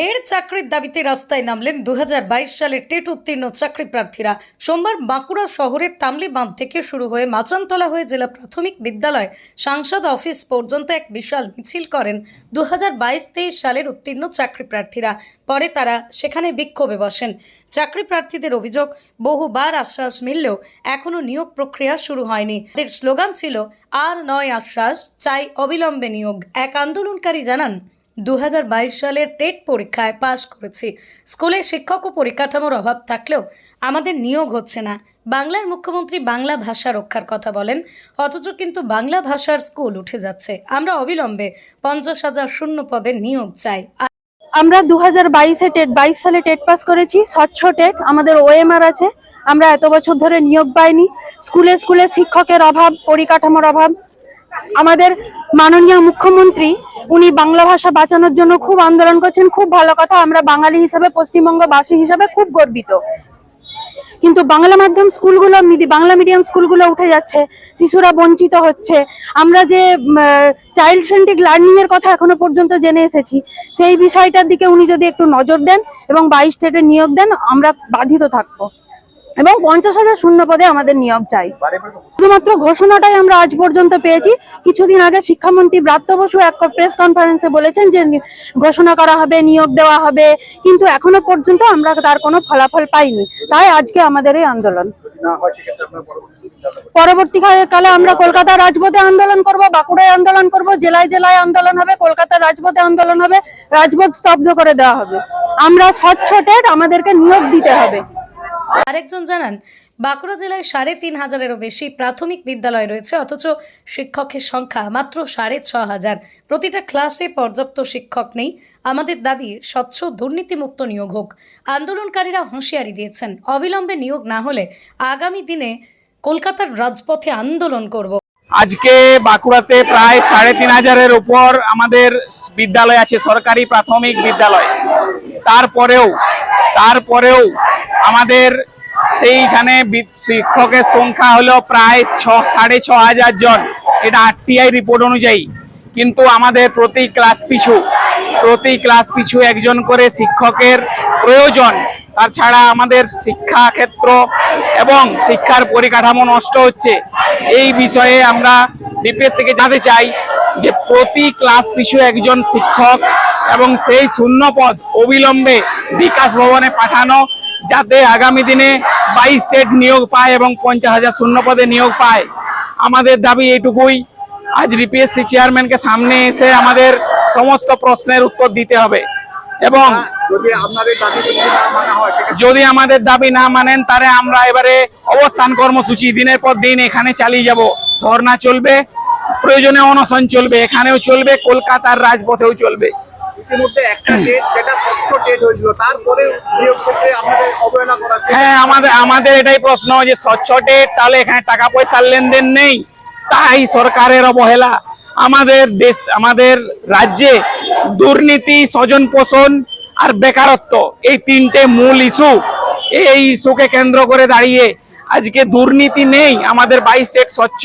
ফের চাকরির দাবিতে রাস্তায় নামলেন দু হাজার বাইশ সালের টেট উত্তীর্ণ চাকরি প্রার্থীরা সোমবার বাঁকুড়া শহরের তামলি বাঁধ থেকে শুরু হয়ে মাচানতলা হয়ে জেলা প্রাথমিক বিদ্যালয় সাংসদ অফিস পর্যন্ত এক বিশাল মিছিল করেন দু হাজার সালের উত্তীর্ণ চাকরি প্রার্থীরা পরে তারা সেখানে বিক্ষোভে বসেন। চাকরি প্রার্থীদের অভিযোগ, বহুবার আশ্বাস মিললেও এখনও নিয়োগ প্রক্রিয়া শুরু হয়নি। তাদের স্লোগান ছিল, আর নয় আশ্বাস, চাই অবিলম্বে নিয়োগ। এক আন্দোলনকারী জানান দু সালের টেট পরীক্ষায় পাশ করেছি। স্কুলে শিক্ষক ও পরিকাঠামোর অভাব থাকলেও আমাদের নিয়োগ হচ্ছে না। বাংলার মুখ্যমন্ত্রী বাংলা ভাষা রক্ষার কথা বলেন, অথচ কিন্তু বাংলা ভাষার স্কুল উঠে যাচ্ছে। আমরা অবিলম্বে পঞ্চাশ হাজার শূন্য পদের নিয়োগ চাই। আমরা দু হাজার বাইশে টেট, বাইশ সালে টেট পাস করেছি, স্বচ্ছ টেট, আমাদের ওএমআর আছে। আমরা এত বছর ধরে নিয়োগ পাইনি। স্কুলে স্কুলে শিক্ষকের অভাব, পরিকাঠামোর অভাব আমাদের মাননীয় মুখ্যমন্ত্রী, উনি বাংলা ভাষা বাঁচানোর জন্য খুব আন্দোলন করছেন, খুব ভালো কথা, আমরা বাঙালি হিসাবে, পশ্চিমবঙ্গবাসী হিসাবে খুব গর্বিত। কিন্তু বাংলা মাধ্যম স্কুলগুলো বাংলা মিডিয়াম স্কুলগুলো উঠে যাচ্ছে, শিশুরা বঞ্চিত হচ্ছে। আমরা যে চাইল্ড সেন্ট্রিক লার্নিং এর কথা এখনও পর্যন্ত জেনে এসেছি, সেই বিষয়টার দিকে উনি যদি একটু নজর দেন এবং বাইশ স্টেটে নিয়োগ দেন, আমরা বাধিত থাকব। এবং পঞ্চাশ হাজার শূন্য পদে আমাদের নিয়োগ চাই। শুধুমাত্র ঘোষণাটাই আমরা আজ পর্যন্ত পেয়েছি। কিছুদিন আগে শিক্ষামন্ত্রী ব্রাত্য বসু এক প্রেস কনফারেন্সে বলেছেন যে, ঘোষণা করা হবে, নিয়োগ দেওয়া হবে, কিন্তু এখনও পর্যন্ত আমরা তার কোনো ফলাফল পাইনি। তাই আজকে আমাদের এই আন্দোলন। পরবর্তীকালে আমরা কলকাতা রাজপথে আন্দোলন করব, বাঁকুড়ায় আন্দোলন করব, জেলায় জেলায় আন্দোলন হবে, কলকাতা রাজপথে আন্দোলন হবে, রাজপথ স্তব্ধ করে দেওয়া হবে। আমরা স্বচ্ছ টেট আমাদেরকে নিয়োগ দিতে হবে। আরেকজন জানান, বাঁকুড়া জেলায় সাড়ে তিন হাজারেরও বেশি প্রাথমিক বিদ্যালয় রয়েছে, অথচ শিক্ষকের সংখ্যা মাত্র সাড়ে ছ হাজার। প্রতিটা ক্লাসে পর্যাপ্ত শিক্ষক নেই। আমাদের দাবি, স্বচ্ছ দুর্নীতিমুক্ত নিয়োগ হোক। আন্দোলনকারীরা হুঁশিয়ারি দিয়েছেন, অবিলম্বে নিয়োগ না হলে আগামী দিনে কলকাতার রাজপথে আন্দোলন করব। আজকে বাঁকুড়াতে প্রায় সাড়ে তিন হাজারের উপর আমাদের বিদ্যালয় আছে, সরকারি প্রাথমিক বিদ্যালয়। তারপরেও তারপরেও আমাদের সেইখানে শিক্ষকের সংখ্যা হলো প্রায় ছ, সাড়ে ছ হাজার জন। এটা আরটিআই রিপোর্ট অনুযায়ী। কিন্তু আমাদের প্রতি ক্লাস পিছু, প্রতি ক্লাস পিছু একজন করে শিক্ষকের প্রয়োজন। তাছাড়া আমাদের শিক্ষা ক্ষেত্র এবং শিক্ষার পরিকাঠামো নষ্ট হচ্ছে। এই বিষয়ে আমরা ডিপিএসসিকে জানতে চাই যে প্রতি ক্লাস পিছু একজন শিক্ষক এবং সেই শূন্য পদ অবিলম্বে বিকাশ ভবনে পাঠানো যাতে আগামী দিনে বাইশ স্টেট নিয়োগ পায় এবং পঞ্চাশ হাজার শূন্য পদে নিয়োগ পায়। আমাদের দাবি এইটুকুই। আজ ডিপিএসসি চেয়ারম্যানকে সামনে এসে আমাদের সমস্ত প্রশ্নের উত্তর দিতে হবে এবং যদি আমাদের দাবি না মানেন তাহলে আমরা এবারে অবস্থান কর্মসূচি দিনের পর দিন এখানে চালিয়ে যাব। ধর্না চলবে প্রয়োজনে অনশন চলবে এখানেও চলবে কলকাতার রাজপথেও চলবে। ইতিমধ্যে একটা ডেট যেটা স্বচ্ছ ডেট হয়েছিল, তারপরে নিয়োগ ক্ষেত্রে আপনাদের অবহেলা করা। হ্যাঁ আমাদের আমাদের এটাই প্রশ্ন যে স্বচ্ছ ডেট তাহলে এখানে টাকা পয়সার লেনদেন নেই। তাই সরকারের অবহেলা। আমাদের দেশ, আমাদের রাজ্যে দুর্নীতি স্বজন পোষণ আর বেকারত্ব এই তিনটে মূল ইস্যু এই ইস্যুকে কেন্দ্র করে দাঁড়িয়ে আজকে দুর্নীতি নেই। আমাদের বাইশ স্টেট স্বচ্ছ।